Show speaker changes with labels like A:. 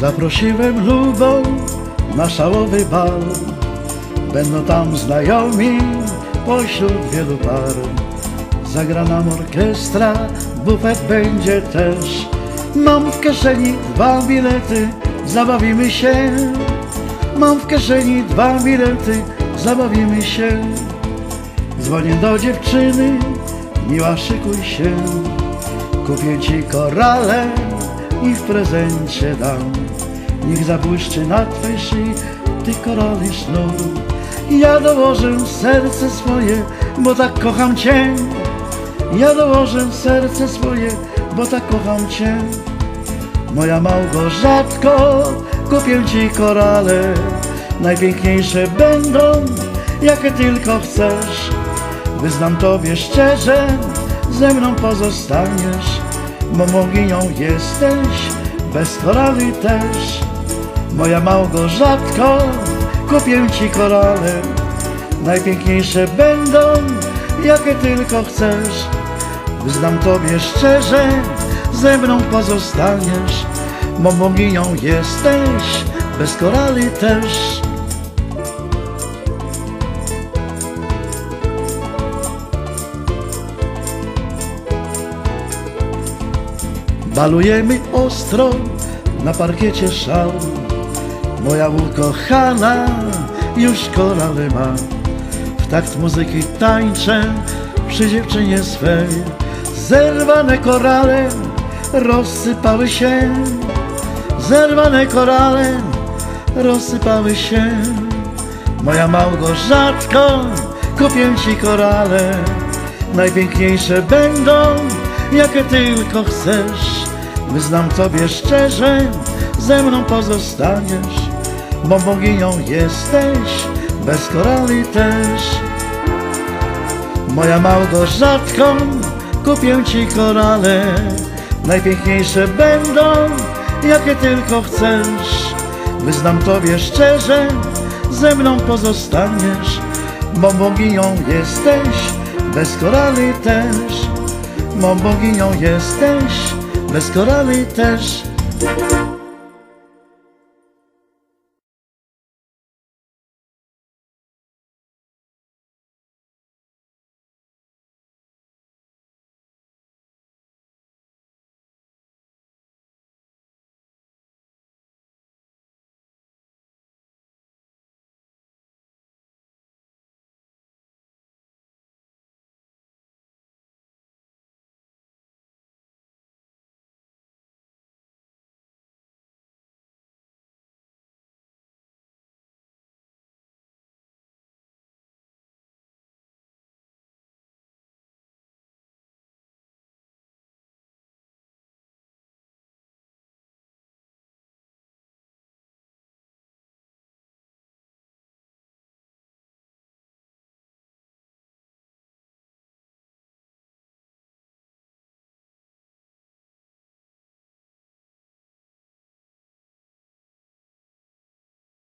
A: Zaprosiłem lubą na szałowy bal. Będą tam znajomi pośród wielu par. Zagra nam orkiestra, bufet będzie też. Mam w kieszeni dwa bilety, zabawimy się. Mam w kieszeni dwa bilety, zabawimy się. Dzwonię do dziewczyny, miła szykuj się. Kupię ci korale i w prezencie dam. Niech zabłyszczy na twej szyi tych korali sznur. Ja dołożę serce swoje, bo tak kocham cię. Ja dołożę serce swoje, bo tak kocham cię. Moja Małgorzatko, kupię ci korale. Najpiękniejsze będą, jakie tylko chcesz. Wyznam tobie szczerze, ze mną pozostaniesz. Bo jesteś, bez korali też. Moja Małgorzatko, kupię ci korale. Najpiękniejsze będą, jakie tylko chcesz. Wyznam tobie szczerze, ze mną pozostaniesz. Bo jesteś, bez korali też. Balujemy ostro na parkiecie szał. Moja ukochana już korale ma. W takt muzyki tańczę przy dziewczynie swej. Zerwane korale rozsypały się. Zerwane korale rozsypały się. Moja Małgorzatko, kupię ci korale. Najpiękniejsze będą, jakie tylko chcesz. Wyznam tobie szczerze, ze mną pozostaniesz, bo boginią jesteś, bez korali też. Moja Małgorzatko, kupię ci korale. Najpiękniejsze będą, jakie tylko chcesz. Wyznam tobie szczerze, ze mną pozostaniesz, bo boginią jesteś, bez korali też. Bo boginią jesteś, bez korali też.